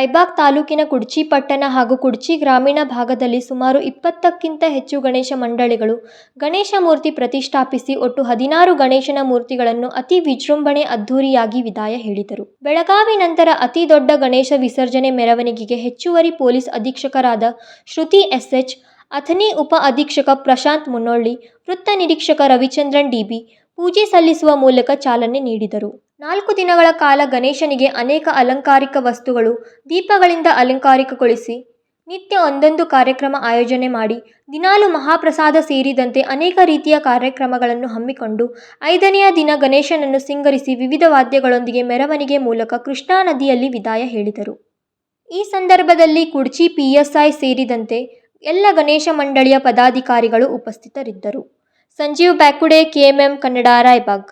ರಾಯಬಾಗ್ ತಾಲೂಕಿನ ಕುಡ್ಚಿ ಪಟ್ಟಣ ಹಾಗೂ ಕುಡ್ಚಿ ಗ್ರಾಮೀಣ ಭಾಗದಲ್ಲಿ ಸುಮಾರು ಇಪ್ಪತ್ತಕ್ಕಿಂತ ಹೆಚ್ಚು ಗಣೇಶ ಮಂಡಳಿಗಳು ಗಣೇಶ ಮೂರ್ತಿ ಪ್ರತಿಷ್ಠಾಪಿಸಿ ಒಟ್ಟು ಹದಿನಾರು ಗಣೇಶನ ಮೂರ್ತಿಗಳನ್ನು ಅತಿ ವಿಜೃಂಭಣೆ ಅದ್ಧೂರಿಯಾಗಿ ವಿದಾಯ ಹೇಳಿದರು. ಬೆಳಗಾವಿ ನಂತರ ಅತಿ ದೊಡ್ಡ ಗಣೇಶ ವಿಸರ್ಜನೆ ಮೆರವಣಿಗೆಗೆ ಹೆಚ್ಚುವರಿ ಪೊಲೀಸ್ ಅಧೀಕ್ಷಕರಾದ ಶ್ರುತಿ ಎಸ್ಎಚ್ ಅಥನಿ ಉಪ ಅಧೀಕ್ಷಕ ಪ್ರಶಾಂತ್ ಮುನ್ನೊಳ್ಳಿ, ವೃತ್ತ ನಿರೀಕ್ಷಕ ರವಿಚಂದ್ರನ್ ಡಿಬಿ ಪೂಜೆ ಸಲ್ಲಿಸುವ ಮೂಲಕ ಚಾಲನೆ ನೀಡಿದರು. ನಾಲ್ಕು ದಿನಗಳ ಕಾಲ ಗಣೇಶನಿಗೆ ಅನೇಕ ಅಲಂಕಾರಿಕ ವಸ್ತುಗಳು ದೀಪಗಳಿಂದ ಅಲಂಕಾರಿಕಗೊಳಿಸಿ ನಿತ್ಯ ಒಂದೊಂದು ಕಾರ್ಯಕ್ರಮ ಆಯೋಜನೆ ಮಾಡಿ ದಿನಾಲು ಮಹಾಪ್ರಸಾದ ಸೇರಿದಂತೆ ಅನೇಕ ರೀತಿಯ ಕಾರ್ಯಕ್ರಮಗಳನ್ನು ಹಮ್ಮಿಕೊಂಡು ಐದನೆಯ ದಿನ ಗಣೇಶನನ್ನು ಸಿಂಗರಿಸಿ ವಿವಿಧ ವಾದ್ಯಗಳೊಂದಿಗೆ ಮೆರವಣಿಗೆ ಮೂಲಕ ಕೃಷ್ಣಾ ನದಿಯಲ್ಲಿ ವಿದಾಯ ಹೇಳಿದರು. ಈ ಸಂದರ್ಭದಲ್ಲಿ ಕುಡ್ಚಿ ಪಿಎಸ್ಐ ಸೇರಿದಂತೆ ಎಲ್ಲ ಗಣೇಶ ಮಂಡಳಿಯ ಪದಾಧಿಕಾರಿಗಳು ಉಪಸ್ಥಿತರಿದ್ದರು. ಸಂಜೀವ್ ಬ್ಯಾಕುಡೆ ಕೆಎಂಎಂ ಕನ್ನಡ, ರಾಯಬಾಗ್.